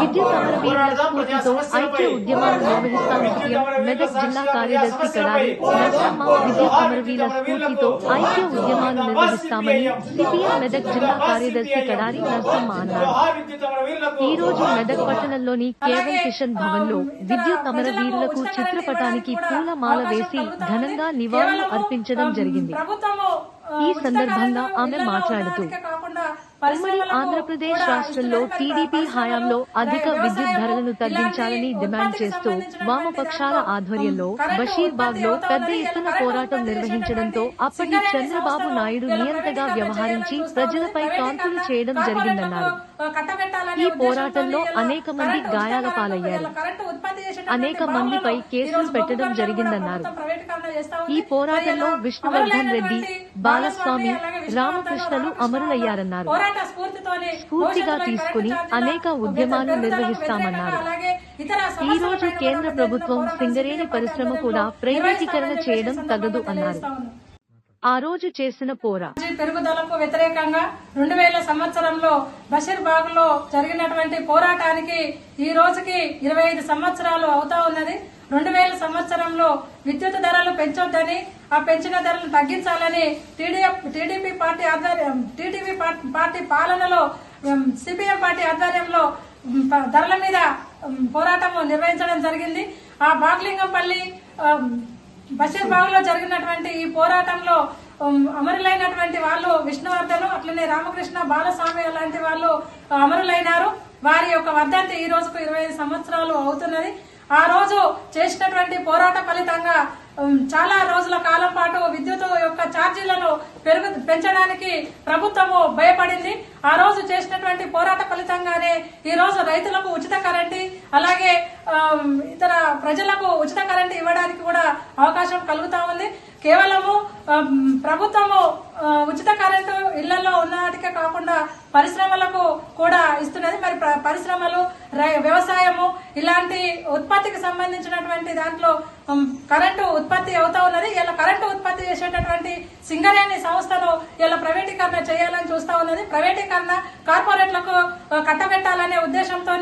పిలుపుతో ఐక్య ఉద్యమాలు నిర్వహిస్తాం సీఎం మెదక్ జిల్లా కార్యదర్శి నరసమ్మ విద్యుత్ అమరవీల స్ఫూర్తితో ఐక్య ఉద్యమాలు నిర్వహిస్తామని సిపిఎం మెదక్ జిల్లా కార్యదర్శి నరసమ్మ అన్నారు ఈ రోజు మెదక్ పట్టణంలోని కేవల్ కిషన్ భవన్లో విద్యుత్ అమరవీరులకు చిత్రపటానికి పూలమాల వేసి ఘనంగా నివాళులు అర్పించడం జరిగింది ఈ సందర్భంగా ఆమె మాట్లాడుతూ ఉమ్మడి ఆంధ్రప్రదేశ్ రాష్ట్రంలో టీడీపీ హయాంలో అధిక విద్యుత్ ధరలను తగ్గించాలని డిమాండ్ చేస్తూ వామపక్షాల ఆధ్వర్యంలో బషీర్బాగ్లో పెద్ద ఎత్తున పోరాటం నిర్వహించడంతో అప్పటి చంద్రబాబు నాయుడు నియంతగా వ్యవహరించి ప్రజలపై కాల్పులు చేయడం జరిగిందన్నారు. ఈ పోరాటంలో అనేక మంది గాయాల పాలయ్యారు అనేక మందిపై కేసులు పెట్టడం జరిగిందన్నారు. ఈ పోరాటంలో విష్ణువర్ధన్ రెడ్డి బాలస్వామి రామకృష్ణలు అమరులయ్యారన్నారు. స్ఫూర్తిగా తీసుకుని అనేక ఉద్యమాలు నిర్వహిస్తామన్నారు. ఈ రోజు కేంద్ర ప్రభుత్వం సింగరేణి పరిశ్రమ కూడా ప్రైవేటీకరణ చేయడం తగదు అన్నారు. ఆ రోజు చేసిన పోరా. పెరుగుదలకు వ్యతిరేకంగా రెండు వేల సంవత్సరంలో బషీర్బాగ్లో జరిగినటువంటి పోరాటానికి ఈ రోజుకి ఇరవై ఐదు సంవత్సరాలు అవుతా ఉన్నది. రెండు వేల సంవత్సరంలో విద్యుత్ ధరలు పెంచొద్దని ఆ పెంచిన ధరలు తగ్గించాలని టీడీఎఫ్ టీడీపీ పార్టీ ఆధ్వర్యం టీడీపీ పార్టీ పాలనలో సిపిఎం పార్టీ ఆధ్వర్యంలో ధరల మీద పోరాటం నిర్వహించడం జరిగింది. ఆ బాగ్లింగంపల్లి బషీర్బాగ్లో జరిగినటువంటి ఈ పోరాటంలో అమరులైనటువంటి వాళ్ళు విష్ణువర్ధను అట్లనే రామకృష్ణ బాలస్వామి లాంటి వాళ్ళు అమరులైనారు. వారి యొక్క వర్ధంతి ఈ రోజుకు ఇరవై ఐదు సంవత్సరాలు అవుతున్నది. ఆ రోజు చేసినటువంటి పోరాట ఫలితంగా చాలా రోజుల కాలం పాటు విద్యుత్ యొక్క ఛార్జీలను పెరుగు పెంచడానికి ప్రభుత్వము భయపడింది. ఆ రోజు చేసినటువంటి పోరాట ఫలితంగానే ఈ రోజు రైతులకు ఉచిత కరెంటు అలాగే ఇతర ప్రజలకు ఉచిత కరెంటు ఇవ్వడానికి కూడా అవకాశం కలుగుతా ఉంది. కేవలము ప్రభుత్వము ఉచిత కరెంటు ఇళ్ళలో ఉన్నటికే కాకుండా పరిశ్రమలకు కూడా ఇస్తున్నది. మరి పరిశ్రమలు రై- వ్యవసాయము ఇలాంటి ఉత్పత్తికి సంబంధించినటువంటి దాంట్లో కరెంటు ఉత్పత్తి అవుతా ఉన్నది. ఇలా కరెంటు ఉత్పత్తి చేసేటటువంటి సింగరేణి సంస్థను ఇలా ప్రైవేటీకరణ చేయాలని చూస్తా ఉన్నది. ప్రైవేటీకరణ కార్పొరేట్లకు కట్టబెట్టాలనే ఉద్దేశంతో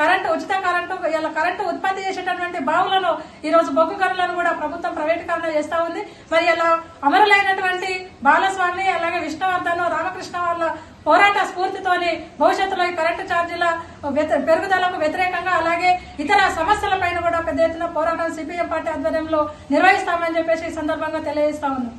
కరెంటు ఉచిత కరెంటు ఇలా కరెంటు ఉత్పత్తి చేసేటటువంటి బావులను ఈ రోజు బొగ్గు గనులను కూడా ప్రభుత్వం ప్రైవేటీకరణ చేస్తా ఉంది. మరి ఇలా అమరులైనటువంటి బాలస్వామి అలాగే విష్ణువర్ధన్ రామకృష్ణ వాళ్ళ పోరాట స్ఫూర్తితోని భవిష్యత్తులో ఈ కరెంటు ఛార్జీల పెరుగుదలకు వ్యతిరేకంగా అలాగే ఇతర సమస్యలపైన కూడా పెద్ద ఎత్తున పోరాటం సిపిఎం పార్టీ ఆధ్వర్యంలో నిర్వహిస్తామని చెప్పేసి ఈ సందర్భంగా తెలియజేస్తా ఉన్నాం.